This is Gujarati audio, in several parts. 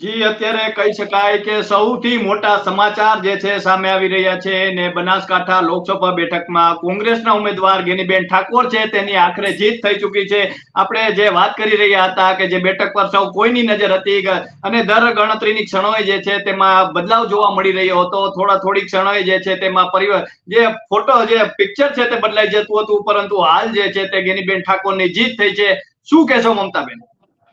જી, અત્યારે કહી શકાય કે સૌથી મોટા સમાચાર જે છે સામે આવી રહ્યા છે ને બનાસકાંઠા લોકસભા બેઠકમાં કોંગ્રેસના ઉમેદવાર ગેનીબેન ઠાકોર છે, તેની આખરે જીત થઈ ચૂકી છે. આપણે જે વાત કરી રહ્યા હતા કે જે બેઠક પર સૌ કોઈની નજર હતી અને દર ગણતરીની ક્ષણોએ જે છે તેમાં બદલાવ જોવા મળી રહ્યો હતો. થોડા થોડી ક્ષણોએ જે છે તેમાં પરિવાર જે ફોટો, જે પિક્ચર છે તે બદલાઈ જતું હતું, પરંતુ હાલ જે છે તે ગેનીબેન ઠાકોરની જીત થઈ છે. શું કહેશો મમતાબેન?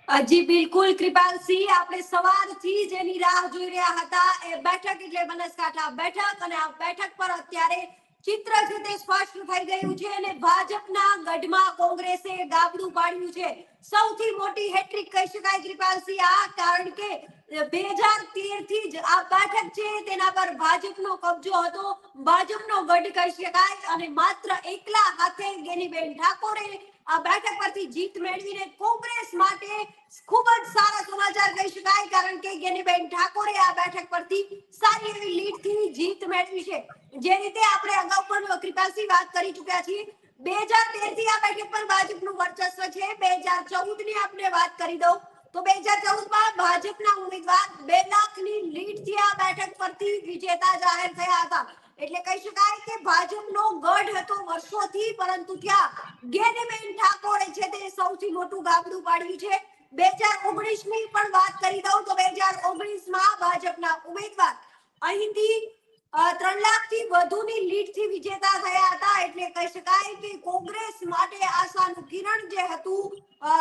જી બિલકુલ, કૃપાલસિંહ, આપણે સવારથી જેની રાહ જોઈ રહ્યા હતા. એ બેઠક એટલે બનાસકાંઠા બેઠક અને આ બેઠક પર અત્યારે ચિત્ર છે તે સ્પષ્ટ થઈ ગયું છે અને ભાજપના ગઢમાં કોંગ્રેસે ગાબડું પાડ્યું છે. સૌથી મોટી હેટ્રિક કહી શકાય કૃપાલસિંહ, આ કારણ કે બે હજાર તેરથી જ આ બેઠક છે તેના પર ભાજપનો કબજો હતો. ભાજપનો ગઢ કહી શકાય અને માત્ર એકલા હાથે ગેનીબેન ઠાકોરે આ બેઠક પરથી જીત મેળવીને કોંગ્રેસ માટે ખૂબ જ સારા સમાચાર કહી શકાય, કારણ કે ગેનીબેન ઠાકોરે આ બેઠક પરથી સારી એવી લીડથી જીત મેળવી છે. જે રીતે આપણે અગાઉ પણ કૃપાસી વાત કરી ચૂક્યા છીએ, બે હજાર તેરથી આ બેઠક પર ભાજપનું વર્ચસ્વ છે. બે હજાર ચૌદની આપણે વાત કરી દઉં, તો બે હજાર ચૌદમાં ભાજપના ઉમેદવાર બે લાખની લીડથી આ બેઠક પરથી વિજેતા જાહેર થયા હતા. એટલે કહી શકાય કે ભાજપનો ગઢ હતો વર્ષોથી, પરંતુ ત્યાં ગેનીબેન ઠાકોરે છે તે સૌથી મોટું ગાબડું પાડ્યું છે. બે હજાર ઓગણીસની પણ વાત કરી દઉં તો બે હજાર ઓગણીસમાં ભાજપના ઉમેદવાર અહીંથી ત્રણ લાખથી વધુની લીડથી વિજેતા થયા હતા. એટલે કહી શકાય કે કોંગ્રેસ માટે આશાનું કિરણ જે હતું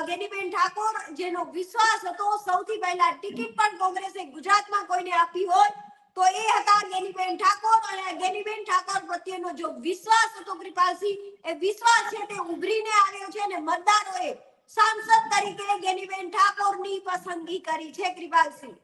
ગેનીબેન ઠાકોર, જેનો વિશ્વાસ હતો સૌથી પહેલા ટિકિટ પણ કોંગ્રેસે ગુજરાતમાં કોઈને આપી હોય તો એ હતા ગેનીબેન ઠાકોર અને ગેનીબેન ઠાકોર પ્રત્યેનો જો વિશ્વાસ હતો કૃપાલસિંહ, એ વિશ્વાસ છે તે ઉભરીને આવ્યો છે અને મતદારોએ સાંસદ તરીકે ગેનીબેન ઠાકોરની પસંદગી કરી છે કૃપાલસિંહ.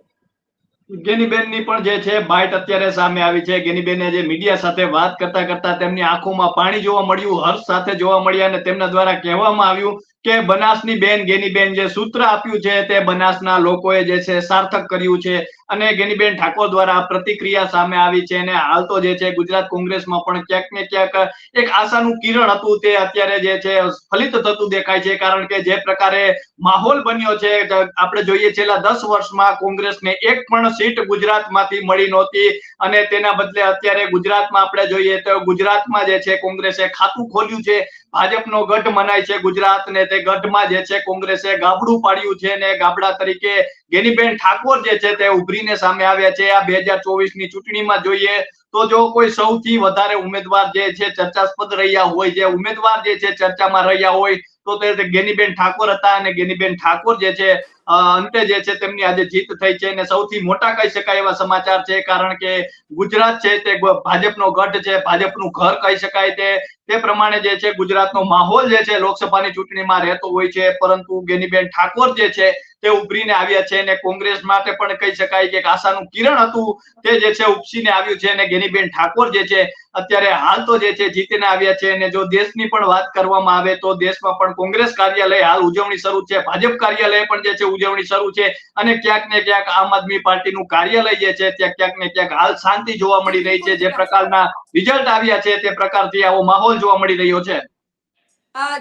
ગેનીબેનની પણ જે છે, બાઇટ અત્યારે સામે આવી છે. ગેનીબેને જે મીડિયા સાથે વાત કરતા કરતા તેમની આંખોમાં પાણી જોવા મળ્યું, હર્ષ સાથે જોવા મળ્યા અને તેમના દ્વારા કહેવામાં આવ્યું કે બનાસની બેન ગેનીબેન જે સૂત્ર આપ્યું છે તે બનાસના લોકોએ જે છે સાર્થક કર્યું છે અને ગેનીબેન ઠાકોર દ્વારા પ્રતિક્રિયા સામે આવી છે અને હાલ તો જે છે ગુજરાત કોંગ્રેસમાં પણ ક્યાંક ને ક્યાંક એક આશાનું કિરણ હતું તે અત્યારે જે છે ફલિત થતું દેખાય છે કારણ કે જે પ્રકારે માહોલ બન્યો છે આપણે જોઈએ છેલ્લા દસ વર્ષમાં કોંગ્રેસને એક પણ સીટ ગુજરાતમાંથી મળી નહોતી અને તેના બદલે અત્યારે ગુજરાતમાં આપણે જોઈએ તો ગુજરાતમાં જે છે કોંગ્રેસે ખાતું ખોલ્યું છે, ભાજપનો ગઢ મનાય છે ગુજરાત ને તે ગઢમાં જે છે કોંગ્રેસે ગાબડું પાડ્યું છે ને ગાબડા તરીકે ગેનીબેન ઠાકોર જે છે તે ઉભરીને સામે આવ્યા છે. આ બે હજાર ચોવીસની ચૂંટણીમાં જોઈએ તો જો કોઈ સૌથી વધારે ઉમેદવાર જે છે ચર્ચાસ્પદ રહ્યા હોય, જે ઉમેદવાર જે છે ચર્ચામાં રહ્યા હોય, તો તે ગેનીબેન ઠાકોર હતા અને ગેનીબેન ઠાકોર જે છે અંતે જે છે તેમની આજે જીત થઈ છે અને સૌથી મોટા કહી શકાય એવા સમાચાર છે, કારણ કે ગુજરાત છે તે ભાજપનો ગઢ છે, ભાજપનું ઘર કહી શકાય તે તે પ્રમાણે જે છે ગુજરાતનો માહોલ જે છે લોકસભાની ચૂંટણીમાં રહેતો હોય છે, પરંતુ ગેનીબેન ઠાકોર જે છે તે ઉભરીને આવ્યા છે અને કોંગ્રેસ માટે પણ કહી શકાય કે આશાનું કિરણ હતું, તે જે છે ઉપસીને આવ્યું છે અને ગેનીબેન ઠાકોર જે છે અત્યારે હાલ તો જે છે જીતીને આવ્યા છે અને જો દેશની પણ વાત કરવામાં આવે તો દેશમાં પણ કોંગ્રેસ કાર્યાલય હાલ ઉજવણી શરૂ છે, ભાજપ કાર્યાલય પણ જે છે ઉજવણી શરૂ છે અને ક્યાંક ને ક્યાંક આમ આદમી પાર્ટીનું કાર્યાલય જે છે, ત્યાં ક્યાંક ને ક્યાંક હાલ શાંતિ જોવા મળી રહી છે, જે પ્રકારના રિઝલ્ટ આવ્યા છે, તે પ્રકારથી આવો માહોલ જોવા મળી રહ્યો છે.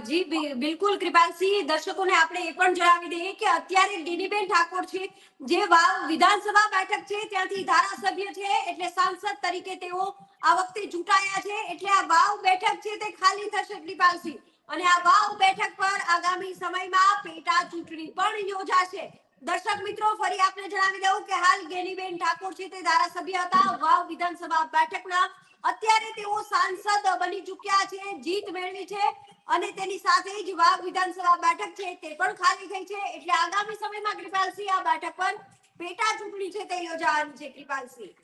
જી બિલકુલ કૃપાલસિંહ. દર્શકોને આપણે એ પણ જણાવી દઈએ કે અત્યારે ગેનીબેન ઠાકોર છે, જે વાવ વિધાનસભા બેઠક છે, ત્યાંથી ધારાસભ્ય છે, એટલે સાંસદ તરીકે તેઓ આ વખતે ચૂંટાયા છે, એટલે આ વાવ બેઠક છે તે ખાલી થશે કૃપાલસિંહ. અને આ વાવ બેઠક પર આગામી સમયમાં પેટા ચૂંટણી પણ યોજાશે. દર્શક મિત્રો, ફરી આપને જણાવી દઉં કે હાલ ગેનીબેન ઠાકોર છે તે ધારાસભ્ય હતા. વાવ વિધાનસભા બેઠકના અત્યારે તેઓ સાંસદ બની ચૂક્યા છે, જીત મેળવી છે અને તેની સાથે જ વાવ વિધાનસભા બેઠક છે તે પણ ખાલી થઈ છે. એટલે આગામી સમયમાં કૃપાલસિંહ આ બેઠક પર પેટા ચૂંટણી છે તે યોજાવાની છે, કૃપાલસિંહ.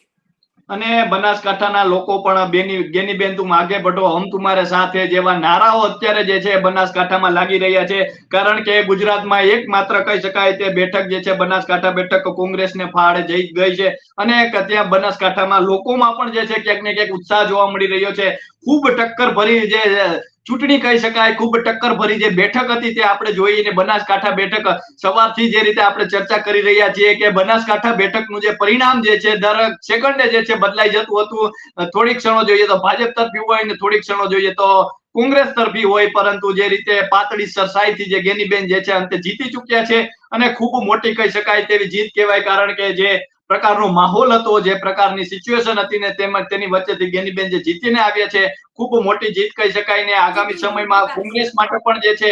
અને બનાસકાંઠાના લોકો પણ બેની ગેનીબેન તું આગે બઢો હમ તુમારે સાથે જેવા નારાઓ અત્યારે જે છે બનાસકાંઠામાં લાગી રહ્યા છે. કારણ કે ગુજરાતમાં એકમાત્ર કહી શકાય તે બેઠક જે છે બનાસકાંઠા બેઠક કોંગ્રેસને ફાળે જઈ ગઈ છે. અને ત્યાં બનાસકાંઠામાં લોકોમાં પણ જે છે ક્યાંક ને ક્યાંક ઉત્સાહ જોવા મળી રહ્યો છે. ખૂબ ટક્કર ભરી જે ચૂંટણી કહી શકાય, ખૂબ ટક્કર ભરી જે બેઠક હતી તે આપણે જોઈને બનાસકાંઠા બેઠક સવારથી જે રીતે આપણે ચર્ચા કરી રહ્યા છીએ કે બનાસકાંઠા બેઠકનું જે પરિણામ જે છે, દર સેકન્ડે જે છે બદલાઈ જતું હતું. થોડીક ક્ષણો જોઈએ તો ભાજપ તરફી હોય ને થોડીક ક્ષણો જોઈએ તો કોંગ્રેસ તરફી હોય, પરંતુ જે રીતે પાતળી સરસાઈથી જે ગેનીબેન જે છે અંતે જીતી ચુક્યા છે અને ખૂબ મોટી કહી શકાય તેવી જીત કહેવાય, કારણ કે જે પ્રકારનો માહોલ હતો, જે પ્રકારની સિચ્યુએશન હતી ને તેમજ તેની વચ્ચેથી ગેનીબેન જે જીતીને આવ્યા છે, ખૂબ મોટી જીત કહી શકાય ને આગામી સમયમાં કોંગ્રેસ માટે પણ જે છે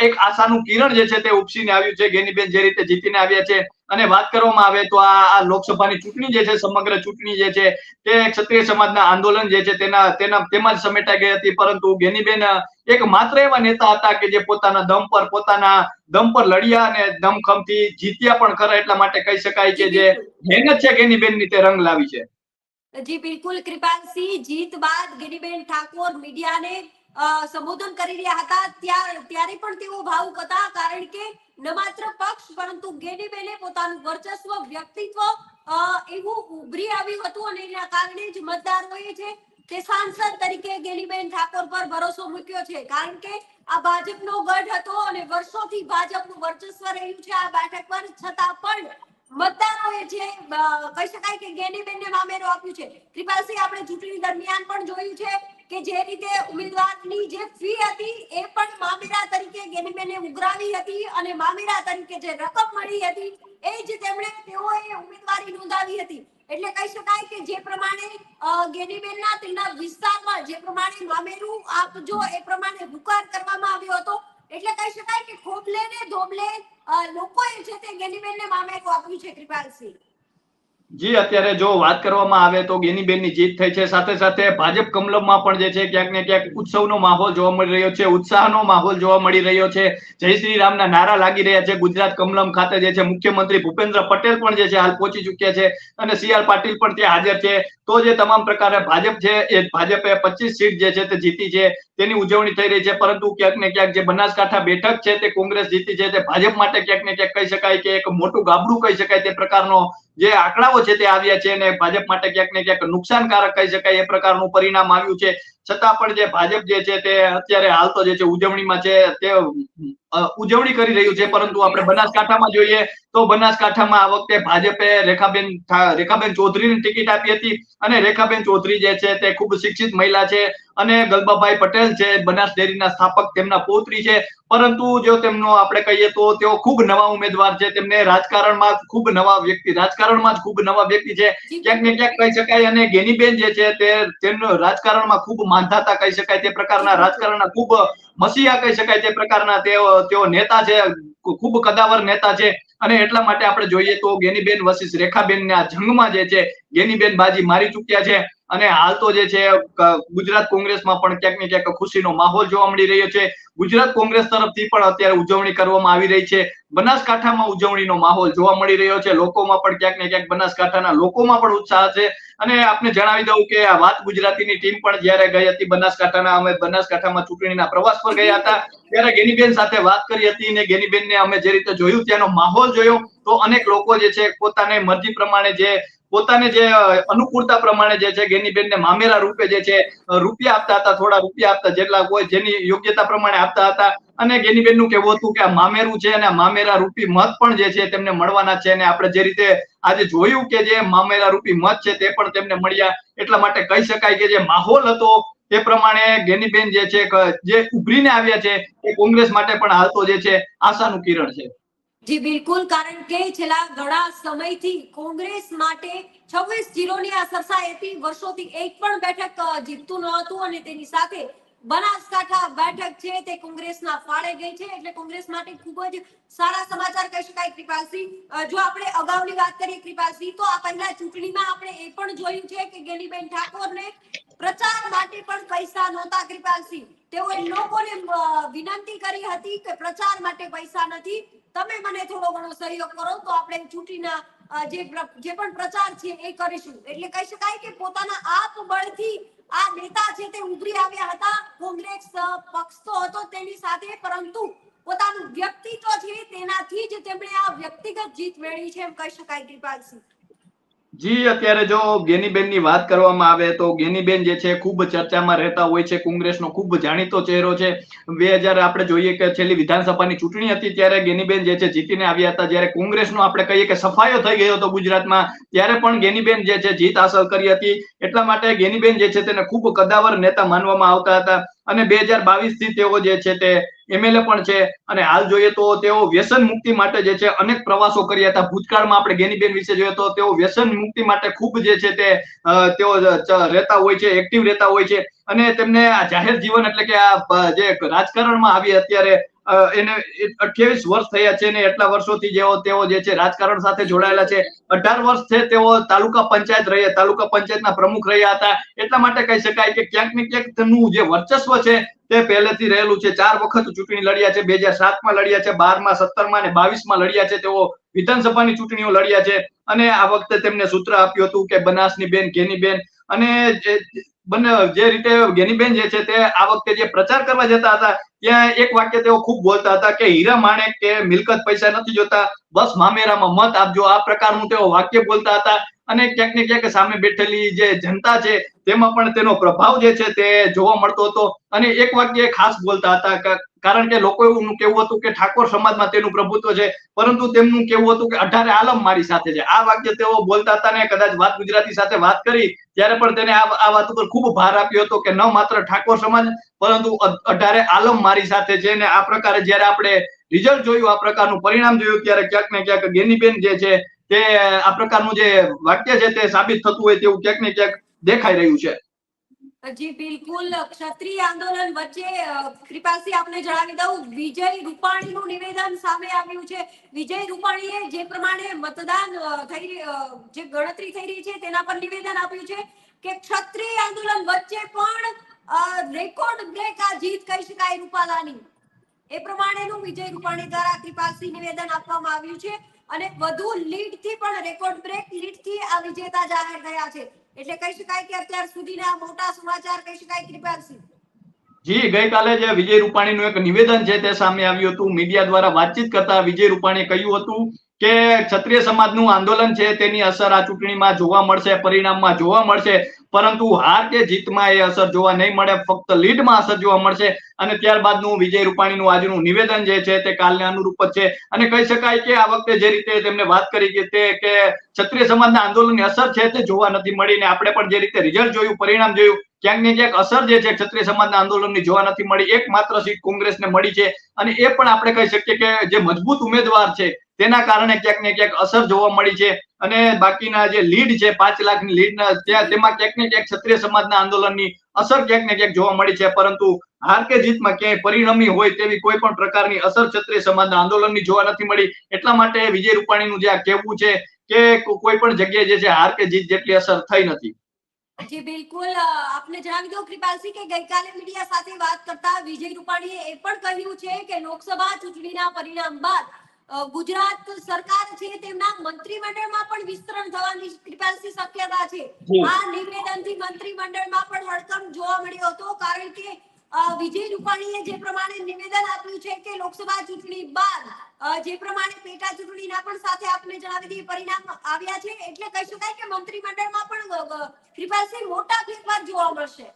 એક આશાનું કિરણ જે છે તે ઉપસીને આવ્યું છે, ગેનીબેન જે રીતે જીતીને આવ્યા છે. અને વાત કરવામાં આવે તો આ લોકસભાની ચૂંટણી જે છે સમગ્ર ચૂંટણી જે છે તે ક્ષત્રિય સમાજના આંદોલન જે છે તેના તેના તેમાં જ સમેટાઈ ગઈ હતી. પરંતુ ગેનીબેન એક માત્ર એવા નેતા હતા કે જે પોતાના દમ પર પોતાના દમ પર લડ્યા અને દમખમથી જીત્યા પણ ખરા એટલા માટે કહી શકાય કે જે મહેનત છે ગેનીબેનની તે રંગ લાવી છે. જી બિલકુલ. કૃપાલસિંહ જીત બાદ ગિરિબેન ઠાકોર મીડિયાને સંબોધન કરી રહ્યા હતા. ત્યારે પણ તેઓ ભાવુક હતા કારણ કે ન માત્ર પક્ષ, પરંતુ ગેનીબેને પોતાનું વર્ચસ્વ, વ્યક્તિત્વ એવું ઉભરી આવ્યું હતું અને એના કારણે જ મતદારોએ છે તે સાંસદ તરીકે ગેલીબેન ઠાકોર પર ભરોસો મૂક્યો છે. કારણ કે આ ભાજપનો ગઢ હતો અને વર્ષોથી ભાજપનું વર્ચસ્વ રહ્યું છે આ બેઠક પર. છતાં પણ મતદારોએ જે કહી શકાય કે ગેનીબેનને મામેરો આપ્યું છે. કૃપાલસિંહ, આપણે ચૂંટણી દરમિયાન પણ જોયું છે કે જે રીતે ઉમેદવારની જે ફી હતી એ પણ મામેરા તરીકે ગેનીબેને ઉઘરાવી હતી અને મામેરા તરીકે જે રકમ મળી હતી, એ જ તેમણે તેઓએ ઉમેદવારી નોંધાવી હતી. એટલે કહી શકાય કે જે પ્રમાણે ગેનીબેનના તેના વિસ્તારમાં જે પ્રમાણે મામેરું આપજો એ પ્રમાણે હુકાર કરવામાં આવ્યો હતો, એટલે કહી શકાય કે ખોબલે ને ધોબલે લોકોએ છે તે ગેનીબેનને મામેરું આપ્યું છે, કૃપાલસિંહ. જી, અત્યારે જો વાત કરવામાં આવે તો ગેનીબેનની જીત થઈ છે. સાથે સાથે ભાજપ કમલમમાં પણ જે છે, ક્યાંક ને ક્યાંક ઉત્સવનો માહોલ જોવા મળી રહ્યો છે, ઉત્સાહનો માહોલ જોવા મળી રહ્યો છે. જય શ્રી રામના નારા લાગી રહ્યા છે. ગુજરાત કમલમ ખાતે જે છે, મુખ્યમંત્રી ભૂપેન્દ્ર પટેલ પણ જે છે, હાલ પહોંચી ચુક્યા છે અને સી આર પાટીલ પણ ત્યાં હાજર છે. તો જે તમામ પ્રકારે ભાજપ છે, એ ભાજપે પચીસ સીટ જે છે, તે જીતી છે, તેની ઉજવણી થઈ રહી છે. પરંતુ ક્યાંક ને ક્યાંક જે બનાસકાંઠા બેઠક છે, તે કોંગ્રેસ જીતી છે, તે ભાજપ માટે ક્યાંક ને ક્યાંક કહી શકાય કે એક મોટું ગાબડું કહી શકાય તે પ્રકારનો જે આંકડાઓ છે તે આવ્યા છે અને ભાજપ માટે ક્યાંક ને ક્યાંક નુકસાનકારક કહી શકાય, એ પ્રકારનું પરિણામ આવ્યું છે. છતાં પણ જે ભાજપ જે છે તે અત્યારે હાલ તો જે છે ઉજવણીમાં છે તે ઉજવણી કરી રહ્યું છે પરંતુ આપણે બનાસકાંઠામાં જોઈએ તો બનાસકાંઠામાં આ વખતે ભાજપે રેખાબેન રેખાબેન ચૌધરીની ટિકિટ આપી હતી અને રેખાબેન ચૌધરી જે છે તે ખૂબ શિક્ષિત મહિલા છે અને ગલબાભાઈ પટેલ છે બનાસ ડેરીના સ્થાપક તેમના પૌત્રી છે. પરંતુ જો તેમનો આપણે કહીએ તો તેઓ ખૂબ નવા ઉમેદવાર છે તેમને રાજકારણમાં ખૂબ નવા વ્યક્તિ રાજકારણમાં જ ખૂબ નવા વ્યક્તિ છે. ક્યાંક ને ક્યાંક કહી શકાય અને ગેનીબેન જે છે તે તેમનો રાજકારણમાં ખૂબ માનધાતા કહી શકાય તે પ્રકારના રાજકારણના ખૂબ મસીહા કહી શકાય તે પ્રકારના તેઓ તેઓ નેતા છે, ખૂબ કદાવર નેતા છે. અને એટલા માટે આપણે જોઈએ તો ગેનીબેન વસીસ રેખાબેનના જંગમાં જે છે, ગેનીબેન બાજી મારી ચૂક્યા છે. અને હાલ તો જે છે ગુજરાત કોંગ્રેસમાં પણ ક્યાંક ને ક્યાંક ખુશીનો માહોલ જોવા મળી રહ્યો છે. ગુજરાત કોંગ્રેસ તરફથી પણ અત્યારે ઉજવણી કરવામાં આવી રહી છે. બનાસકાંઠામાં ઉજવણીનો માહોલ જોવા મળી રહ્યો છે. લોકોમાં પણ ક્યાંક ને ક્યાંક બનાસકાંઠાના લોકોમાં પણ ઉત્સાહ છે. અને આપને જણાવી દઉં કે આ વાત ગુજરાતીની ટીમ પણ જ્યારે ગઈ હતી બનાસકાંઠાના, અમે બનાસકાંઠામાં ચૂંટણીના પ્રવાસ પર ગયા હતા. ત્યારે ગેનીબેન સાથે વાત કરી હતી ને ગેનીબેનને અમે જે રીતે જોયું, ત્યાંનો માહોલ જોયો. તો અનેક લોકો જે છે, પોતાને મરજી પ્રમાણે જે પોતાને જે અનુકૂળતા પ્રમાણે જે છે ગેનીબેનને મામેરા રૂપે જે છે રૂપિયા આપતા હતા, થોડા રૂપિયા આપતા જેટલા હોય જેની યોગ્યતા પ્રમાણે આપતા હતા. અને ગેનીબેનનું કહેવું હતું કે આ મામેરું છે અને મામેરા રૂપી મત પણ જે છે તેમને મળવાના છે અને આપણે જે રીતે આજે જોયું કે જે મામેરા રૂપી મત છે તે પણ તેમને મળ્યા. એટલા માટે કહી શકાય કે જે માહોલ હતો તે પ્રમાણે ગેનીબેન જે છે, જે ઉભરીને આવ્યા છે એ કોંગ્રેસ માટે પણ હાલ જે છે આશાનું કિરણ છે. જી, બિલકુલ. કારણ કે છેલ્લા ઘણા સમયથી કોંગ્રેસ માટે છવ્વીસ જીરોની આ સરસાઈ હતી વર્ષોથી એક પણ બેઠક જીતતું ન હતું અને તેની સાથે બનાસકાંઠા બેઠક છે તે કોંગ્રેસના ફાળે ગઈ છે. એટલે કોંગ્રેસ માટે ખૂબ જ સારા સમાચાર કહી શકાય કૃપાલસિંહ. જો આપણે અગાઉની વાત કરીએ કૃપાલસિંહ, તો આ પહેલા ચૂંટણીમાં આપણે એ પણ જોયું છે કે ગેનીબેન ઠાકોરને પ્રચાર માટે પણ પૈસા નહોતા કૃપાલસિંહ. તેઓએ લોકોને વિનંતી કરી હતી કે પ્રચાર માટે પૈસા નથી. તમે મને થોડો ઘણો સહયોગ કરો તો આપણે ચૂંટણીના જે જે પણ પ્રચાર છે એ કરીશું. એટલે કહી શકાય કે પોતાના આપ બળથી આ નેતા છે તે ઉભરી આવ્યા હતા. કોંગ્રેસ પક્ષ તો હતો તેની સાથે, પરંતુ પોતાનું વ્યક્તિત્વ છે તેનાથી જ તેમણે આ વ્યક્તિગત જીત મેળવી છે એમ કહી શકાય કૃપાલસિંહ જી, અત્યારે જો ગેનીબેનની વાત કરવામાં આવે તો ગેનીબેન જે છે ખૂબ ચર્ચામાં રહેતા હોય છે, કોંગ્રેસનો ખૂબ જાણીતો ચહેરો છે. બે હજાર આપણે જોઈએ કે છેલ્લી વિધાનસભાની ચૂંટણી હતી ત્યારે ગેનીબેન જે છે જીતીને આવ્યા હતા. જ્યારે કોંગ્રેસનો આપણે કહીએ કે સફાયો થઈ ગયો હતો ગુજરાતમાં, ત્યારે પણ ગેનીબેન જે છે જીત હાંસલ કરી હતી. એટલા માટે ગેનીબેન જે છે તેને ખૂબ કદાવર નેતા માનવામાં આવતા હતા. અને બે હજાર બાવીસથી તેઓ જે છે તે એમએલએ પણ છે. અને હાલ જોઈએ તો તેઓ વ્યસન મુક્તિ માટે જે છે અનેક પ્રવાસો કર્યા હતા. ભૂતકાળમાં આપણે ગેનીબેન વિશે જોઈએ તો તેઓ વ્યસન મુક્તિ માટે ખૂબ જે છે તે તેઓ રહેતા હોય છે એક્ટિવ રહેતા હોય છે. અને તેમને આ જાહેર જીવન એટલે કે આ જે રાજકારણમાં આવી અત્યારે એને અઠ્યાવીસ વર્ષ થયા છે ને એટલા વર્ષોથી જેઓ, તેઓ જે છે રાજકારણ સાથે જોડાયેલા છે. અઢાર વર્ષ છે તેઓ તાલુકા પંચાયત રહ્યા, તાલુકા પંચાયતના પ્રમુખ રહ્યા હતા. એટલા માટે કહી શકાય કે ક્યાંક ને ક્યાંક તેમનું જે વર્ચસ્વ છે તે પહેલેથી રહેલું છે. ચાર વખત ચૂંટણી લડ્યા છે, બે હજાર સાતમાં લડ્યા છે, બારમાં સત્તરમાં અને બાવીસમાં લડ્યા છે તેઓ વિધાનસભાની ચૂંટણીઓ લડ્યા છે. અને આ વખતે તેમને સૂત્ર આપ્યું હતું કે બનાસની બેન, ઘેની બેન. અને બંને જે રીતે ગેનીબેન જે છે તે આ વખતે જે પ્રચાર કરવા જતા હતા, ત્યાં એક વાક્ય તેઓ ખૂબ બોલતા હતા કે, હીરા માણેક કે મિલકત પૈસા નથી જોતા, બસ મામેરામાં મત આપજો. આ પ્રકારનું તેઓ વાક્ય બોલતા હતા. અને ક્યાંક ને ક્યાંક સામે બેઠેલી જે જનતા છે, તેમાં પણ તેનો પ્રભાવ જે છે તે જોવા મળતો હતો. અને એક વાક્ય ખાસ બોલતા હતા કારણ કે લોકો એવું કેવું હતું કે ઠાકોર સમાજમાં તેનું પ્રભુત્વ છે, પરંતુ તેમનું કેવું હતું કે અઢારે આલમ મારી સાથે છે. આ વાક્ય તેઓ બોલતા હતા ને કદાચ વાત ગુજરાતી સાથે વાત કરી, ત્યારે પણ તેને આ વાત ઉપર ખૂબ ભાર આપ્યો હતો કે ન માત્ર ઠાકોર સમાજ, પરંતુ અઢારે આલમ મારી સાથે છે ને આ પ્રકારે જયારે આપણે રિઝલ્ટ જોયું, આ પ્રકારનું પરિણામ જોયું, ત્યારે ક્યાંક ને ક્યાંક ગેનીબેન જે છે તે આ પ્રકારનું જે વાક્ય છે તે સાબિત થતું હોય તેવું ક્યાંક ને ક્યાંક દેખાઈ રહ્યું છે. જી, બિલકુલ. ક્ષત્રિય આંદોલન વચ્ચે કૃપાલસિંહ આપને જણાવી દઉં, વિજય રૂપાણીનું નિવેદન સામે આવ્યું છે. વિજય રૂપાણીએ જે પ્રમાણે મતદાન થઈ જે ગણતરી થઈ રહી છે તેના પર નિવેદન આપ્યું છે કે ક્ષત્રિય આંદોલન વચ્ચે પણ રેકોર્ડ બ્રેક આ જીત કહી શકાય રૂપાલાની. એ પ્રમાણેનું વિજય રૂપાણી દ્વારા કૃપાલસિંહ નિવેદન આપવામાં આવ્યું છે. અને વધુ લીડથી પણ રેકોર્ડ બ્રેક લીડથી આ વિજેતા જાહેર થયા છે. એટલે કહી શકાય કે અત્યાર સુધીના મોટા સમાચાર કહી શકાય કૃપાલસિંહ જી, ગઈકાલે જે વિજય રૂપાણીનું એક નિવેદન છે તે સામે આવ્યું હતું. મીડિયા દ્વારા વાતચીત કરતા વિજય રૂપાણીએ કહ્યું હતું કે ક્ષત્રિય સમાજનું આંદોલન છે, તેની અસર આ ચૂંટણીમાં જોવા મળશે, પરિણામમાં જોવા મળશે. પરંતુ હાર કે જીતમાં એ અસર જોવા નહીં મળે, ફક્ત લીડમાં અસર જોવા મળશે અને ત્યારબાદનું વિજય રૂપાણીનું આજનું નિવેદન જે છે તે કાલને અનુરૂપ જ છે. અને કહી શકાય કે આ વખતે જે રીતે તેમને વાત કરી કે તે કે ક્ષત્રિય સમાજના આંદોલનની અસર છે તે જોવા નથી મળી ને આપણે પણ જે રીતે રિઝલ્ટ જોયું, પરિણામ જોયું, ક્યાંક ને ક્યાંક અસર જે છે ક્ષત્રિય સમાજના આંદોલનની જોવા નથી મળી. એકમાત્ર સીટ કોંગ્રેસને મળી છે અને એ પણ આપણે કહી શકીએ કે જે મજબૂત ઉમેદવાર છે તેના કારણે ક્યાંક ને ક્યાંક અસર જોવા મળી છે અને બાકીના જે લીડ છે, પાંચ લાખની લીડ, ત્યાં તેમાં ક્યાંક ને ક્યાંક ક્ષત્રિય સમાજના આંદોલનની અસર ક્યાંક ને ક્યાંક જોવા મળી છે, પરંતુ હાર કે જીતમાં ક્યાંય પરિણમી હોય તેવી કોઈ પણ પ્રકારની અસર ક્ષત્રિય સમાજના આંદોલનની જોવા નથી મળી. એટલા માટે વિજય રૂપાણીનું જે આ કહેવું છે કે કોઈ પણ જગ્યાએ જે છે, હાર કે જીત જેટલી અસર થઈ નથી. જી, બિલકુલ. આપને જણાવી દો કૃપાલસિંહ, કે ગઈકાલે મીડિયા સાથે વાત કરતા વિજય રૂપાણીએ એ પણ કહ્યું છે કે લોકસભા ચૂંટણીના પરિણામ બાદ ગુજરાત સરકાર છે તેમના મંત્રીમંડળમાં પણ વિસ્તરણ થવાની કૃપાલસિંહ શક્યતા છે. આ નિવેદનથી મંત્રીમંડળમાં પણ હડકંપ જોવા મળ્યો હતો કારણ કે વિજય રૂપાણીએ જે પ્રમાણે નિવેદન આપ્યું છે કે લોકસભા ચૂંટણી બાદ જે પ્રમાણે પેટા ચૂંટણીના પણ સાથે આપને જણાવી દઈએ પરિણામ આવ્યા છે. એટલે કહી શકાય કે મંત્રીમંડળમાં પણ કૃપાલસિંહ મોટા ફેરફાર જોવા મળશે.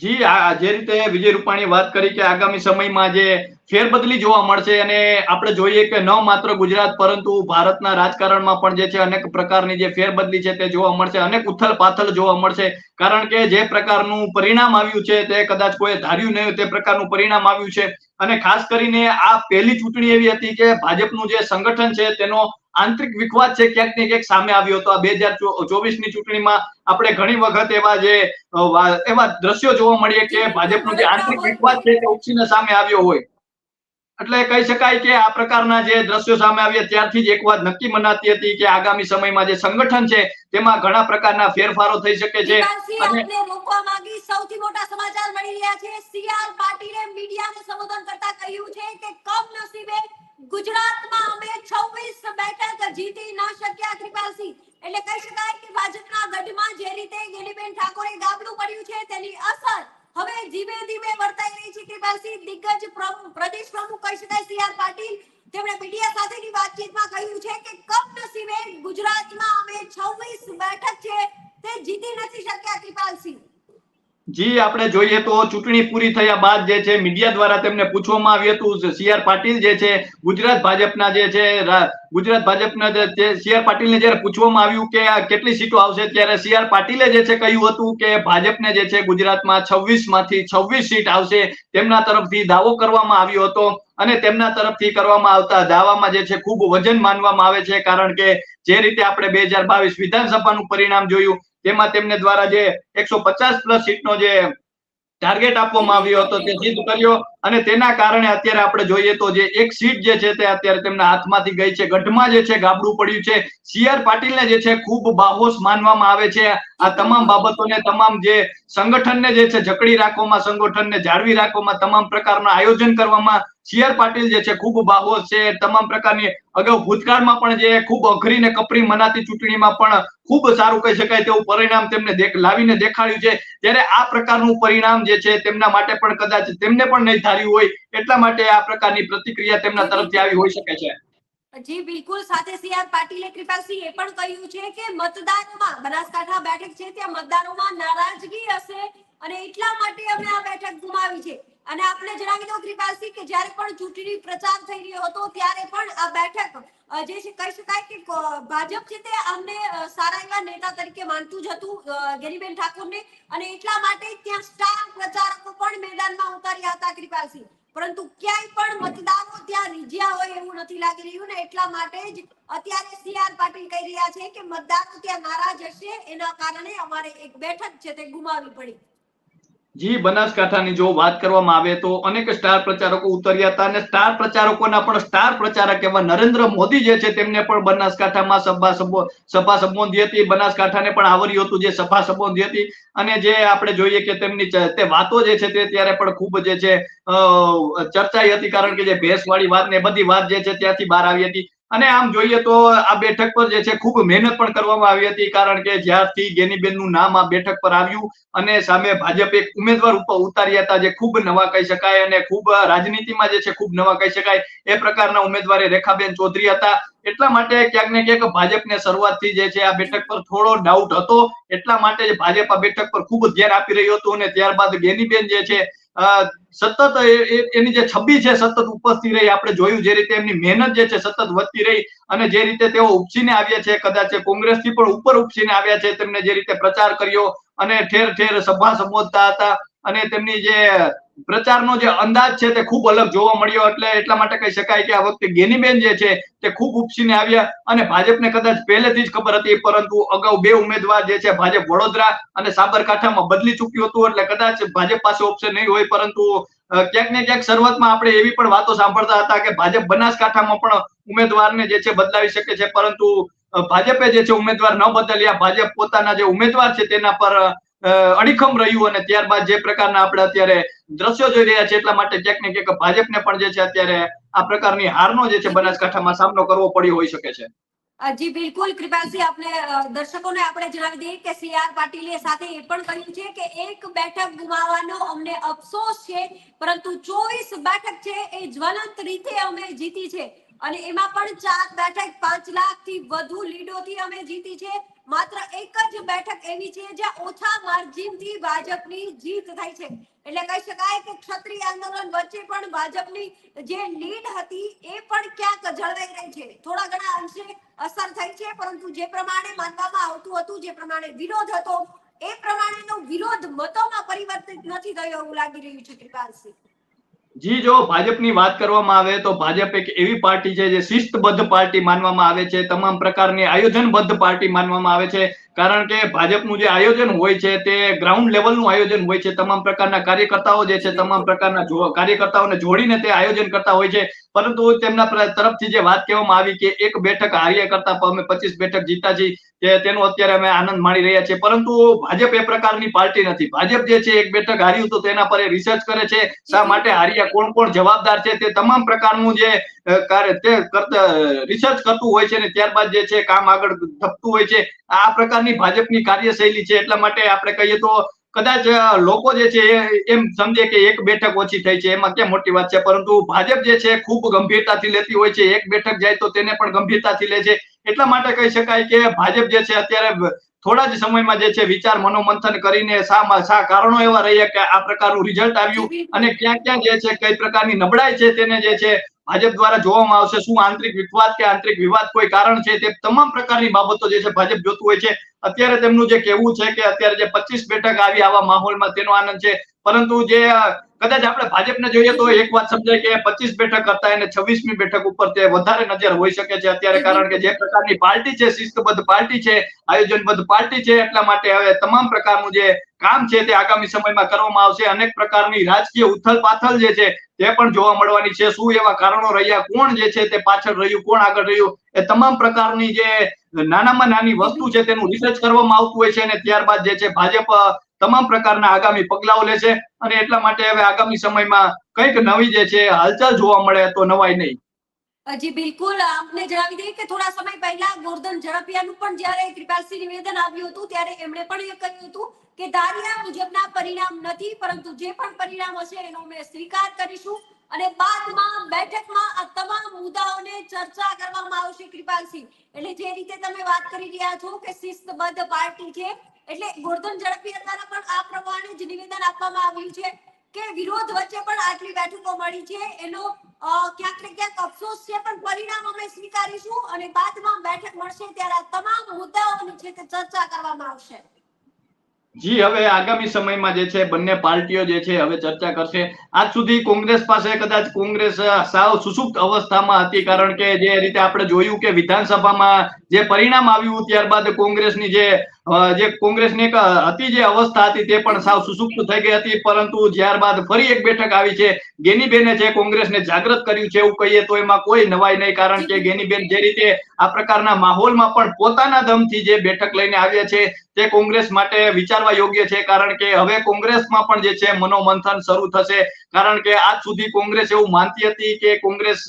જી જે રીતે વિજય રૂપાણીએ વાત કરી કે આગામી સમયમાં જે ફેરબદલી જોવા મળશે અને આપણે જોઈએ કે ન માત્ર ગુજરાત, પરંતુ ભારતના રાજકારણમાં પણ જે છે અનેક પ્રકારની જે ફેરબદલી છે તે જોવા મળશે, અનેક ઉથલ પાથલ જોવા મળશે. કારણ કે જે પ્રકારનું પરિણામ આવ્યું છે તે કદાચ કોઈ ધાર્યું નહીં તે પ્રકારનું પરિણામ આવ્યું છે. અને ખાસ કરીને આ પહેલી ચૂંટણી એવી હતી કે ભાજપનું જે સંગઠન છે તેનો આંતરિક વિખવાદ છે ક્યાંક ને ક્યાંક સામે આવ્યો હતો. આ બે હજાર ચોવીસની ચૂંટણીમાં આપણે ઘણી વખત એવા જે એવા દ્રશ્યો જોવા મળીએ કે ભાજપનો જે આંતરિક વિખવાદ છે તે ઉપસીને સામે આવ્યો હોય. એટલે કહી શકાય કે આ પ્રકારના જે દ્રશ્યો સામે આવ્યા ત્યારથી જ એક વાત નક્કી મનાતી હતી કે આગામી સમયમાં જે સંગઠન છે તેમાં ઘણા પ્રકારના ફેરફારો થઈ શકે છે. અને રોકવા માંગી સૌથી મોટા સમાચાર મળી રહ્યા છે. સીઆર પાટીલે મીડિયાને સંબોધન કરતા કહ્યું છે કે કમનસીબે ગુજરાતમાં અમે 26 બેઠક જીતી ન શક્યા કૃપાલસિંહ. એટલે કહી શકાય કે ભાજપના ગઢમાં જે રીતે ગેલીબેન ઠાકોરે ગાબડું પડ્યું છે, તેની અસર હવે ધીમે ધીમે વર્તાઈ રહી છે કૃપાલસિંહ. દિગ્ગજ પ્રદેશ પ્રમુખ કહી શકાય સીઆર પાટીલ. તેમણે મીડિયા સાથેની વાતચીતમાં કહ્યું છે કે કમનસીબે ગુજરાતમાં અમે 26 બેઠક છે, તે જીતી નથી શક્યા કૃપાલસિંહ. જી, આપણે જોઈએ તો ચૂંટણી પૂરી થયા બાદ જે છે, મીડિયા દ્વારા તેમને પૂછવામાં આવ્યું હતું સી આર પાટીલ જે છે, ગુજરાત ભાજપના જે છે ગુજરાત ભાજપના જે સી આર પાટીલને જ્યારે પૂછવામાં આવ્યું કે કેટલી સીટો આવશે, ત્યારે સી આર પાટીલે જે છે કહ્યું હતું કે ભાજપને જે છે ગુજરાતમાં છવ્વીસમાંથી છવ્વીસ સીટ આવશે, તેમના તરફથી દાવો કરવામાં આવ્યો હતો અને તેમના તરફથી કરવામાં આવતા દાવામાં જે છે ખૂબ વજન માનવામાં આવે છે, કારણ કે જે રીતે આપણે બે હજાર બાવીસ વિધાનસભાનું પરિણામ જોયું તેમાં તેમને દ્વારા જે એકસો પચાસ પ્લસ સીટનો જે ટાર્ગેટ આપવામાં આવ્યો હતો તે સિદ્ધ કર્યો અને તેના કારણે અત્યારે આપણે જોઈએ તો જે એક સીટ જે છે તે અત્યારે તેમના હાથમાંથી ગઈ છે. ગઢમાં જે છે ગાબડું પડ્યું છે. સીઆર પાટીલને જે છે ખૂબ બાહોશ માનવામાં આવે છે. આ તમામ બાબતોને તમામ જે સંગઠનને જે છે જકડી રાખવામાં, સંગઠનને જાળવી રાખવામાં, તમામ પ્રકારના આયોજન કરવામાં સી પાટીલ જે છે, ખૂબ બાહોશ છે. તમામ પ્રકારની અગાઉ ભૂતકાળમાં પણ જે ખૂબ અઘરી ને કપરી મનાતી ચૂંટણીમાં પણ ખૂબ સારું કહી શકાય તેવું પરિણામ તેમને લાવીને દેખાડ્યું છે. ત્યારે આ પ્રકારનું પરિણામ જે છે, તેમના માટે પણ કદાચ તેમને પણ નહીં ધાર્યું હોય, એટલા માટે આ પ્રકારની પ્રતિક્રિયા તેમના તરફથી આવી હોઈ શકે છે. જી, બિલકુલ સાથે સીઆર પાટીલે કૃપાસિંહ એ પણ કહ્યું છે કે મતદારોમાં, બનાસકાંઠા બેઠક છે, ત્યાં મતદારોમાં નારાજગી હશે અને એટલા માટે અમે આ બેઠક ગુમાવી છે. અને આપણે જણાવી દો કૃપાલસિંહ કે જ્યારે પણ ચૂંટણી પ્રચાર થઈ રહ્યો હતો, ત્યારે પણ આ બેઠક જે છે, કહી શકાય કે ભાજપ છે તે અમને સારા એવા નેતા તરીકે માનતું જ હતું ગેરીબેન ઠાકોરને. અને એટલા માટે ત્યાં સ્ટાર પ્રચારકો પણ મેદાનમાં ઉતાર્યા હતા કૃપાલસિંહ પરંતુ ક્યાંય પણ મતદારો ત્યાં રીજ્યા હોય એવું નથી લાગી રહ્યું ને એટલા માટે જ અત્યારે સી આર પાટીલ કહી રહ્યા છે કે મતદારો ત્યાં નારાજ હશે, એના કારણે અમારે એક બેઠક છે તે ગુમાવવી પડી. જી, બનાસકાંઠાની જો વાત કરવામાં આવે તો અનેક સ્ટાર પ્રચારકો ઉતર્યા હતા અને સ્ટાર પ્રચારકોના પણ સ્ટાર પ્રચારક એવા નરેન્દ્ર મોદી જે છે તેમને પણ બનાસકાંઠામાં સભા સભા સંબોધી હતી. બનાસકાંઠાને પણ આવર્યું હતું જે સભા સંબોધી હતી અને જે આપણે જોઈએ કે તેમની તે વાતો જે છે તે ત્યારે પણ ખૂબ જે છે ચર્ચાઈ હતી કારણ કે જે ભેંસવાળી વાત ને બધી વાત જે છે ત્યાંથી બહાર આવી હતી. અને આમ જોઈએ તો આ બેઠક પર જે છે ખૂબ મહેનત પણ કરવામાં આવી હતી, કારણ કે જ્યારથી ગેનીબેનનું નામ આ બેઠક પર આવ્યું અને સામે ભાજપ એક ઉમેદવાર ઉપર ઉતાર્યા હતા જે ખૂબ નવા કહી શકાય અને ખૂબ રાજનીતિમાં જે છે ખૂબ નવા કહી શકાય એ પ્રકારના ઉમેદવારે રેખાબેન ચૌધરી હતા. એટલા માટે ક્યાંક ને ક્યાંક ભાજપને શરૂઆતથી જે છે આ બેઠક પર થોડો ડાઉટ હતો. એટલા માટે જ ભાજપ આ બેઠક પર ખૂબ ધ્યાન આપી રહ્યું હતું અને ત્યારબાદ ગેનીબેન જે છે સતત એની જે છબી છે સતત ઉપસતી રહી, આપણે જોયું જે રીતે એમની મહેનત જે છે સતત વધતી રહી અને જે રીતે તેઓ ઉપસીને આવ્યા છે, કદાચ કોંગ્રેસથી પણ ઉપર ઉપસીને આવ્યા છે, તેમને જે રીતે પ્રચાર કર્યો અને ઠેર ઠેર સભા સંબોધતા હતા અને તેમની જે પ્રચારનો જે અંદાજ છે તે ખૂબ અલગ જોવા મળ્યો. એટલે એટલા માટે કહી શકાય કે આ વખતે ગેનીબેન જે છે તે ખૂબ ઉપસીને આવ્યા અને ભાજપને કદાચ પહેલેથી જ ખબર હતી, પરંતુ અગાઉ બે ઉમેદવાર જે છે ભાજપ વડોદરા અને સાબરકાંઠામાં બદલી ચૂક્યું હતું. એટલે કદાચ ભાજપ પાસે ઓપ્શન નહીં હોય, પરંતુ ક્યાંક ને ક્યાંક શરૂઆતમાં આપણે એવી પણ વાતો સાંભળતા હતા કે ભાજપ બનાસકાંઠામાં પણ ઉમેદવારને જે છે બદલાવી શકે છે, પરંતુ ભાજપે જે છે ઉમેદવાર ન બદલ્યા. ભાજપ પોતાના જે ઉમેદવાર છે તેના પર અડીખમ રહ્યું અને ત્યારબાદ જે પ્રકારના આપણે અત્યારે દ્રશ્યો જોઈ રહ્યા છે એટલા માટે ક્યાંક ને ક્યાંક ભાજપને પણ જે છે અત્યારે આ પ્રકારની હારનો જે છે બનાસકાંઠામાં સામનો કરવો પડ્યો હોઈ શકે છે. જી બિલકુલ. કૃપાલસિંહ, આપણે દર્શકોને આપણે જણાવી દઈએ કે સી આર પાટીલે સાથે એ પણ કહ્યું છે કે એક બેઠક ગુમાવવાનો અમને અફસોસ છે, પરંતુ ચોવીસ બેઠક છે એ જ્વલંત રીતે અમે જીતી છે. અને એમાં પણ ચાર બેઠક પાંચ લાખથી વધુ લીડોથી અમે જીતી છે. માત્ર એક જ બેઠક એવી છે જ્યાં ઓછા માર્જિનથી ભાજપની જીત થઈ છે. એટલે કહી શકાય કે ક્ષત્રિય આંદોલન વચ્ચે પણ ભાજપની જે લીડ હતી એ પણ ક્યાંક જળવાઈ રહી છે. થોડા ઘણા અંશે અસર થઈ છે, પરંતુ જે પ્રમાણે માનવામાં આવતું હતું, જે પ્રમાણે વિરોધ હતો, એ પ્રમાણેનો વિરોધ મતોમાં પરિવર્તિત નથી થયો એવું લાગી રહ્યું છે, કૃપાલસિંહ. જી, જો ભાજપની વાત કરવામાં આવે તો ભાજપ એક એવી પાર્ટી છે જે શિસ્તબદ્ધ પાર્ટી માનવામાં આવે છે, તમામ પ્રકારની આયોજનબદ્ધ પાર્ટી માનવામાં આવે છે કારણ કે ભાજપનું જે આયોજન હોય છે, તે ગ્રાઉન્ડ લેવલનું આયોજન હોય છે, તમામ પ્રકારના કાર્યકર્તાઓ જે છે, તમામ પ્રકારના કાર્યકર્તાઓને જોડીને તે આયોજન કરતા હોય છે. પરંતુ તેમના તરફથી જે વાત કહેવામાં આવી કે એક બેઠક હારીએ કરતા અમે પચીસ બેઠક જીતા છીએ તેનો અત્યારે અમે આનંદ માણી રહ્યા છીએ. પરંતુ ભાજપ એ પ્રકારની પાર્ટી નથી. ભાજપ જે છે, એક બેઠક હાર્યું તો તેના પર એ રિસર્ચ કરે છે, શા માટે હાર્યા કોણ કોણ જવાબદાર છે, તે તમામ પ્રકારનું જે કાર્ય તે કરતા રિસર્ચ કરતું હોય છે ને ત્યારબાદ જે છે, કામ આગળ ધપતું હોય છે. આ પ્રકારની ભાજપની કાર્યશૈલી છે એટલા માટે આપણે કહીએ તો કદાચ લોકો જે છે એમ સમજે કે એક બેઠક ઓછી થઈ છે એમાં ક્યાં મોટી વાત છે? પરંતુ ભાજપ જે છે ખૂબ ગંભીરતાથી લેતી હોય છે એક બેઠક જાય તો તેને પણ ગંભીરતાથી લે છે. એટલા માટે કહી શકાય કે ભાજપ જે છે અત્યારે થોડા જ સમયમાં જે છે વિચાર મનોમંથન કરીને શા શા કારણો એવા રહ્યા કે આ પ્રકારનું રિઝલ્ટ આવ્યું અને ક્યાં ક્યાં જે છે કઈ પ્રકારની નબળાઈ છે તેને જે છે ભાજપ દ્વારા જોવામાં આવશે. શું આંતરિક વિવાદ કે આંતરિક વિવાદ કોઈ કારણ છે તે તમામ પ્રકારની બાબતો જે છે ભાજપ જોતું હોય છે. અત્યારે તેમનું જે કહેવું છે કે અત્યારે જે પચીસ બેઠક આવી આવા માહોલમાં તેનો આનંદ છે. પરંતુ જે કદાચ આપણે ભાજપને જોઈએ તો એક વાત સમજાય કે પચીસ બેઠક કરતા એને છવ્વીસમી બેઠક ઉપર તે વધારે નજર હોઈ શકે છે અત્યારે, કારણ કે જે પ્રકારની પાર્ટી છે, શિસ્તબદ્ધ પાર્ટી છે, આયોજનબદ્ધ પાર્ટી છે, એટલા માટે હવે તમામ પ્રકારનું જે કામ છે તે આગામી સમયમાં કરવામાં આવશે. અનેક પ્રકારની રાજકીય ઉથલ પાથલ જે છે તે પણ જોવા મળવાની છે. શું એવા કારણો રહ્યા? કોણ જે છે તે પાછળ રહ્યું? કોણ આગળ રહ્યું? એ તમામ પ્રકારની જે નાનામાં નાની વસ્તુ છે તેનું રિસર્ચ કરવામાં આવતું હોય છે અને ત્યારબાદ જે છે ભાજપ તમામ પ્રકારના આગામી પગલાઓ લે છે અને એટલા માટે હવે આગામી સમયમાં કંઈક નવી જે છે હાલચાલ જોવા મળે તો નવાઈ નહીં. જી બિલકુલ, આપને જણાવી દઈએ કે થોડા સમય પહેલા ગોરધન ઝડપિયાનું પણ જ્યારે કૃપાલસિંહ નિવેદન આવ્યું હતું, ત્યારે એમણે પણ એ કહ્યું હતું કે ધાર્યા મુજબના પરિણામ નથી, પરંતુ જે પણ પરિણામ હશે એનો અમે સ્વીકાર કરીશું. અને બાદમાં બેઠકમાં આ તમામ મુદ્દાઓને ચર્ચા કરવામાં આવશે કૃપાલસિંહ. એટલે જે રીતે તમે વાત કરી રહ્યા છો કે શિસ્તબદ્ધ પાર્ટી છે, એટલે ગોરધન ઝડપી દ્વારા પણ આ પ્રમાણે જ નિવેદન આપવામાં આવ્યું છે કે વિરોધ વચ્ચે પણ આટલી બેઠકો મળી છે. એનો ક્યાંક ને ક્યાંક અફસોસ છે, પણ પરિણામ અમે સ્વીકારીશું અને બાદમાં બેઠક મળશે ત્યારે આ તમામ મુદ્દાઓની છે તે ચર્ચા કરવામાં આવશે. જી, હવે આગામી સમયમાં જે છે, બંને પાર્ટીઓ જે છે, હવે ચર્ચા કરશે. આજ સુધી કોંગ્રેસ પાસે કદાચ કોંગ્રેસ સાવ સુસુપ્ત અવસ્થામાં હતી, કારણ કે જે રીતે આપણે જોયું કે વિધાનસભામાં જે પરિણામ આવ્યું, ત્યારબાદ કોંગ્રેસની જે જે કોંગ્રેસની એક હતી જે અવસ્થા હતી તે પણ સાવ સુસુપ્ત થઈ ગઈ હતી, પરંતુ ત્યારબાદ ફરી એક બેઠક આવી છે, ગેનીબેને જે કોંગ્રેસને જાગૃત કર્યું છે એવું કહીએ તો એમાં કોઈ નવાઈ નહીં, કારણ કે ગેનીબેન જે રીતે આ પ્રકારના માહોલમાં પણ પોતાના દમથી જે બેઠક લઈને આવ્યા છે, તે કોંગ્રેસ માટે વિચારવા યોગ્ય છે, કારણ કે હવે કોંગ્રેસમાં પણ જે છે, મનોમંથન શરૂ થશે, કારણ કે આજ સુધી કોંગ્રેસ એવું માનતી હતી કે કોંગ્રેસ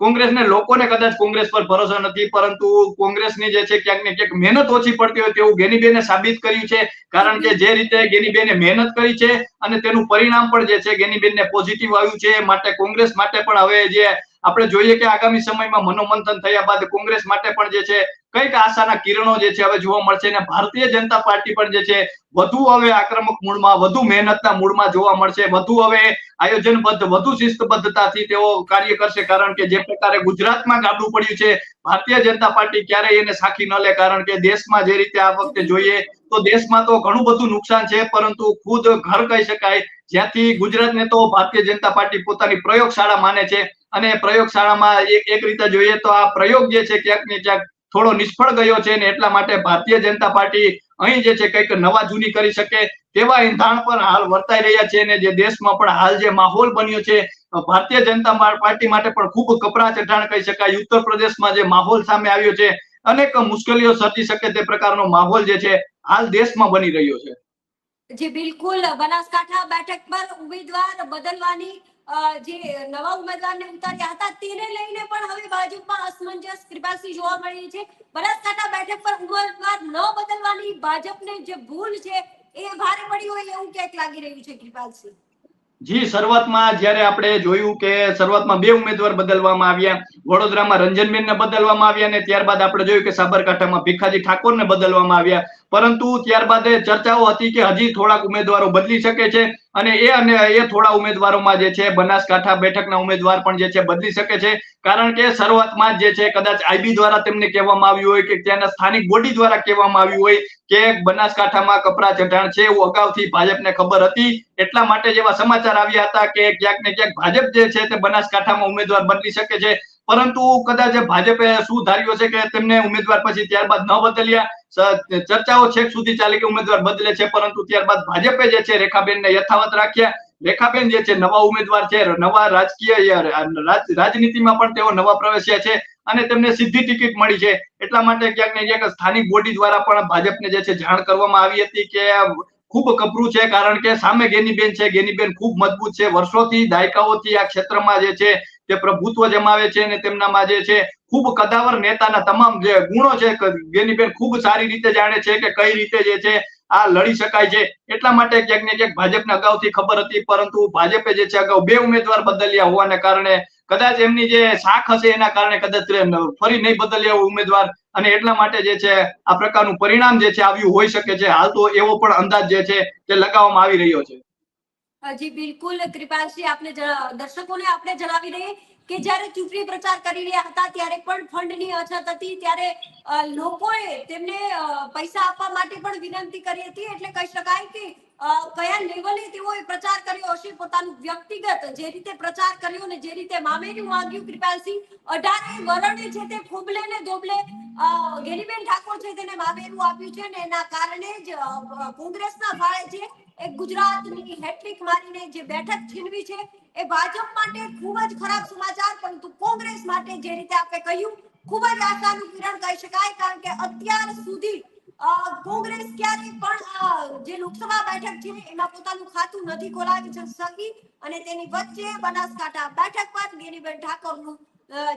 કોંગ્રેસને લોકોને કદાચ કોંગ્રેસ પર ભરોસો નથી, પરંતુ કોંગ્રેસની જે છે ક્યાંક ને ક્યાંક મહેનત ઓછી પડતી હોય તેવું ગેનીબેને સાબિત કર્યું છે. કારણ કે જે રીતે ગેનીબેને મહેનત કરી છે અને તેનું પરિણામ પણ જે છે ગેનીબેનને પોઝિટિવ આવ્યું છે. માટે કોંગ્રેસ માટે પણ હવે જે આપણે જોઈએ કે આગામી સમયમાં મનોમંથન થયા બાદ કોંગ્રેસ માટે પણ જે છે, કંઈક આશાના કિરણો જે છે, હવે જોવા મળશે અને ભારતીય જનતા પાર્ટી પણ જે છે, વધુ હવે આક્રમક મૂળમાં, વધુ મહેનતના મૂળમાં જોવા મળશે, વધુ હવે આયોજનબદ્ધ, વધુ શિસ્તબદ્ધતાથી તેઓ કાર્ય કરશે કારણ કે જે પ્રકારે ગુજરાતમાં ગાબડું પડ્યું છે, ભારતીય જનતા પાર્ટી ક્યારેય એને સાખી ન લે કારણ કે દેશમાં જે રીતે આ વખતે જોઈએ તો દેશમાં તો ઘણું બધું નુકસાન છે, પરંતુ ખુદ ઘર કહી શકાય. જ્યાંથી ગુજરાતને તો ભારતીય જનતા પાર્ટી પોતાની પ્રયોગશાળા માને છે અને પ્રયોગશાળામાં એક એક રીતે જોઈએ તો આ પ્રયોગ જે છે ક્યાંક ને ક્યાંક થોડો નિષ્ફળ ગયો છે ને એટલા માટે ભારતીય જનતા પાર્ટી અહીં જે છે કંઈક નવા જૂની કરી શકે તેવા ઇંધાણ પર હાલ વર્તાઈ રહ્યા છે અને જે દેશમાં પણ હાલ જે માહોલ બન્યો છે, ભારતીય જનતા પાર્ટી માટે પણ ખૂબ કપરા ચઢાણ કહી શકાય. ઉત્તર પ્રદેશમાં જે માહોલ સામે આવ્યો છે, અનેક મુશ્કેલીઓ સર્જી શકે તે પ્રકારનો માહોલ જે છે હાલ દેશમાં બની રહ્યો છે. જી, બિલકુલ. બનાસકાંઠા બેઠક પર ઉમેદવાર બદલવાની જે નવા ઉમેદવારને ઉતાર્યા હતા, તેને લઈને પણ હવે ભાજપમાં અસમંજસ કૃપાસિંહ જોવા મળી છે. બનાસકાંઠા બેઠક પર ઉમેદવાર ન બદલવાની ભાજપને જે ભૂલ છે, એ ભારે પડી હોય એવું ક્યાંક લાગી રહ્યું છે, કૃપાલસિંહ? જી, શરૂઆતમાં જ્યારે આપણે જોયું કે શરૂઆતમાં બે ઉમેદવાર બદલવામાં આવ્યા, વડોદરામાં રંજનબેનને બદલવામાં આવ્યા અને ત્યારબાદ આપણે જોયું કે સાબરકાંઠામાં ભીખાજી ઠાકોરને બદલવામાં આવ્યા. પરંતુ ત્યારબાદ ચર્ચાઓ હતી કે હજી થોડાક ઉમેદવારો બદલી શકે છે અને એ અને એ થોડા ઉમેદવારોમાં જે છે બનાસકાંઠા બેઠકના ઉમેદવાર પણ જે છે બદલી શકે છે. કારણ કે શરૂઆતમાં જે છે કદાચ આઈબી દ્વારા તેમને કહેવામાં આવ્યું હોય કે ત્યાંના સ્થાનિક બોડી દ્વારા કહેવામાં આવ્યું હોય કે બનાસકાંઠામાં કપરા ચઢાણ છે એવું અગાઉથી ભાજપને ખબર હતી. એટલા માટે જેવા સમાચાર આવ્યા હતા કે ક્યાંક ને ક્યાંક ભાજપ જે છે તે બનાસકાંઠામાં ઉમેદવાર બદલી શકે છે. પરંતુ કદાચ ભાજપે શું ધાર્યું છે કે તેમને ઉમેદવાર પછી ત્યારબાદ ન બદલ્યા. ચર્ચાઓ છેક સુધી ચાલી કે ઉમેદવાર બદલે છે, પરંતુ ત્યારબાદ ભાજપે જે છે, રેખાબેનને યથાવત રાખ્યા. રેખાબેન જે છે, નવા ઉમેદવાર છે, નવા રાજકીય રાજનીતિમાં પણ તેઓ નવા પ્રવેશ્યા છે અને તેમને સીધી ટિકિટ મળી છે. એટલા માટે ક્યાંક ને ક્યાંક સ્થાનિક બોડી દ્વારા પણ ભાજપને જે છે, જાણ કરવામાં આવી હતી કે ખૂબ કપરું છે કારણ કે સામે ગેનીબેન છે, ગેનીબેન ખૂબ મજબૂત છે. વર્ષોથી દાયકાઓથી આ ક્ષેત્રમાં જે છે તે પ્રભુત્વ જમાવે છે અને તેમનામાં જે છે ખૂબ કદાવર નેતાના તમામ જે ગુણો છે, ગેનીબેન ખૂબ સારી રીતે જાણે છે કે કઈ રીતે જે છે આ લડી શકાય છે. એટલા માટે ક્યાંક ને ક્યાંક ભાજપને અગાઉથી ખબર હતી, પરંતુ ભાજપે જે છે અગાઉ બે ઉમેદવાર બદલ્યા હોવાને કારણે કદાચ એમની જે શાખ હશે એના કારણે કદાચ ફરી નહીં બદલ્યા ઉમેદવાર. અને એટલા માટે જે છે આ પ્રકારનું પરિણામ જે છે આવ્યું હોઈ શકે છે. હાલ તો એવો પણ અંદાજ જે છે તે લગાવવામાં આવી રહ્યો છે. જી, બિલકુલ. કૃપાલસિંહ, આપને દર્શકોને આપણે જણાવી દઈએ કે જ્યારે ચૂંટણી પ્રચાર કરી રહ્યા હતા, ત્યારે પણ ફંડની અછત હતી, ત્યારે લોકોએ તેમને પૈસા આપવા માટે પણ વિનંતી કરી હતી. એટલે કહી શકાય કે કયા લેવલે તેઓએ પ્રચાર કર્યો હશે, પોતાનું વ્યક્તિગત જે રીતે પ્રચાર કર્યો ને જે રીતે મામેરું માંગ્યું કૃપાલસિંહ, અઢારે વરણે છે તે ફૂબલે ને દોબલે ગેરીબેન ઠાકોર છે તેને મામેરું આપ્યું છે ને એના કારણે જ કોંગ્રેસના ફાળે છે એક ગુજરાતની હેટ્રિક મારીને જે બેઠક છીનવી છે, એ ભાજપ માટે ખૂબ જ ખરાબ સમાચાર, પરંતુ કોંગ્રેસ માટે જે રીતે આપણે કહ્યું, ખૂબ જ આશાનું કિરણ કહી શકાય, કારણ કે અત્યાર સુધી કોંગ્રેસ ક્યારેય પણ જે લોકસભા બેઠક છે, એમાં પોતાનું ખાતું નથી ખોલાવી શકી અને તેની વચ્ચે બનાસકાંઠા બેઠક પર ગેનીબેન ઠાકોરનું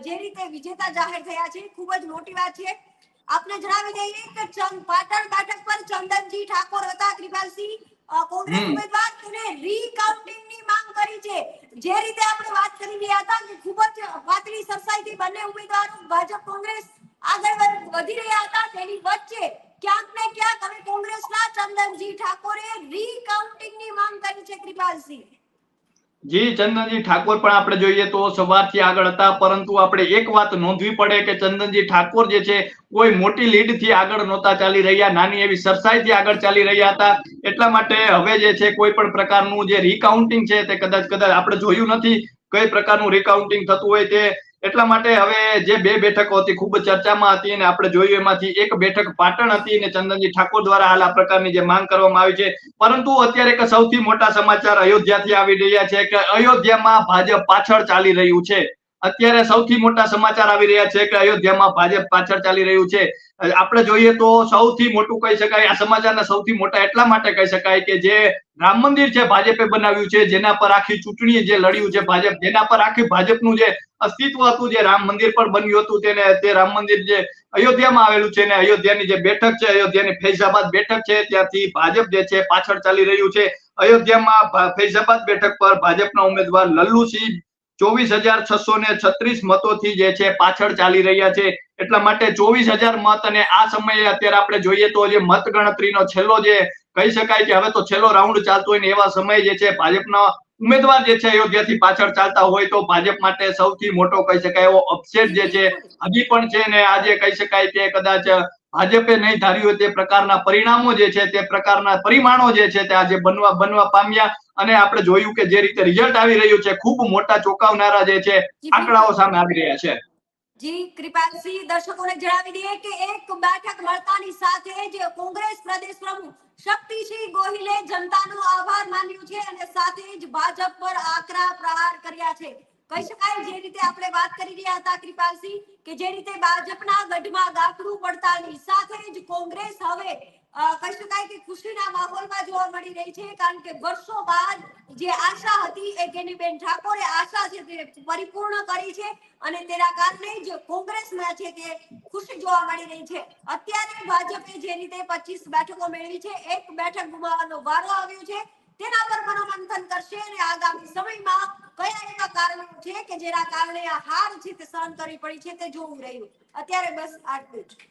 જે રીતે વિજેતા જાહેર થયા છે, ખૂબ જ મોટી વાત છે. આપને જણાવી દઈએ કે પાટણ બેઠક પર ચંદનજી ઠાકોર હતા, કૃપાલસિંહ કોંગ્રેસ ઉમેદવાર તેને રીકાઉન્ટિંગની માંગ કરી છે. જે રીતે આપણે વાત કરી રહ્યા હતા કે ખૂબ જ પાતળી સરસાઈથી બંને ઉમેદવારો ભાજપ કોંગ્રેસ આગળ વધી રહ્યા હતા તેની વચ્ચે ક્યાંક ને ક્યાંક હવે કોંગ્રેસના ચંદનજી ઠાકોરે રીકાઉન્ટિંગની માંગ કરી છે કૃપાલસિંહ. જી, ચંદનજી ઠાકોર પણ આપણે જોઈએ તો સવારથી આગળ હતા, પરંતુ આપણે એક વાત નોંધવી પડે કે ચંદનજી ઠાકોર જે છે, કોઈ મોટી લીડથી આગળ નહોતા ચાલી રહ્યા, નાની એવી સરસાઈ થી આગળ ચાલી રહ્યા હતા. એટલા માટે હવે જે છે, કોઈ પણ પ્રકારનું જે રિકાઉન્ટિંગ છે, તે કદાચ કદાચ આપણે જોયું નથી, કઈ પ્રકારનું રિકાઉન્ટિંગ થતું હોય તે એટલા માટે હવે જે બે બેઠકો હતી, ખૂબ ચર્ચામાં હતી અને આપણે જોયું એમાંથી એક બેઠક પાટણ હતી અને ચંદનજી ઠાકોર દ્વારા હાલ આ પ્રકારની જે માંગ કરવામાં આવી છે. પરંતુ અત્યારે એક સૌથી મોટા સમાચાર અયોધ્યાથી આવી રહ્યા છે કે અયોધ્યામાં ભાજપ પાછળ ચાલી રહ્યું છે. અત્યારે સૌથી મોટા સમાચાર આવી રહ્યા છે કે અયોધ્યામાં ભાજપ પાછળ ચાલી રહ્યું છે. આપણે જોઈએ તો સૌથી મોટું કહી શકાય, આ સમાચારના સૌથી મોટા એટલા માટે કહી શકાય કે જે રામ મંદિર છે ભાજપે બનાવ્યું છે, જેના પર આખી ચૂંટણી જે લડ્યું છે ભાજપ, જેના પર આખી ભાજપનું જે અસ્તિત્વ હતું જે રામ મંદિર પર બન્યું હતું તેને તે રામ મંદિર જે અયોધ્યામાં આવેલું છે ને અયોધ્યાની જે બેઠક છે, અયોધ્યાની ફૈઝાબાદ બેઠક છે, ત્યાંથી ભાજપ જે છે પાછળ ચાલી રહ્યું છે. અયોધ્યામાં ફૈઝાબાદ બેઠક પર ભાજપના ઉમેદવાર લલ્લુસિંહ ચોવીસ હજાર છસો ને છત્રીસ મતોથી જે છે પાછળ ચાલી રહ્યા છે. એટલા માટે ચોવીસ હજાર મત અને આ સમયે અત્યારે આપણે જોઈએ તો જે મત ગણતરીનો છેલ્લો જે, કહી શકાય કે હવે તો છેલ્લો રાઉન્ડ ચાલતો હોય ને એવા સમયે જે છે ભાજપના ઉમેદવાર જે છે અયોધ્યાથી પાછળ ચાલતા હોય તો ભાજપ માટે સૌથી મોટો કહી શકાય એવો અપસેટ જે છે હજી પણ છે ને આજે કહી શકાય કે કદાચ ભાજપે નહીં ધાર્યું હોય તે પ્રકારના પરિણામો જે છે તે પ્રકારના પરિમાણો જે છે તે આજે બનવા બનવા પામ્યા અને આપણે જોયું કે જે રીતે રિઝલ્ટ આવી રહ્યું છે ખૂબ મોટા ચોંકાવનારા જે છે આંકડાઓ સામે આવી રહ્યા છે. જી, કૃપાલસિંહ, દર્શકોને જણાવી દઈએ કે એક બેઠક મળતાની સાથે જ કોંગ્રેસ પ્રદેશ પ્રમુખ શક્તિસિંહ ગોહિલે જનતાનો આભાર માન્યો છે અને સાથે જ ભાજપ પર આકરા પ્રહાર કર્યા છે. કહી શકાય જે રીતે આપણે વાત કરી રહ્યા હતા, કૃપાલસિંહ, કે જે રીતે ભાજપના ગઢમાં ગાકડું પડતાની સાથે જ કોંગ્રેસ હવે પરિપૂર્ણ કરી છે અને તેના કારણે જ કોંગ્રેસમાં છે તે ખુશી જોવા મળી રહી છે. અત્યારે ભાજપે જે રીતે પચીસ બેઠકો મેળવી છે, એક બેઠક ગુમાવવાનો વારો આવ્યો છે, તેના પર મનોમંથન કરશે અને આગામી સમયમાં કયા એવા કારણો છે કે જેના કારણે આ હાર છે તે સહન કરવી પડી છે તે જોવું રહ્યું. અત્યારે બસ આટલું જ.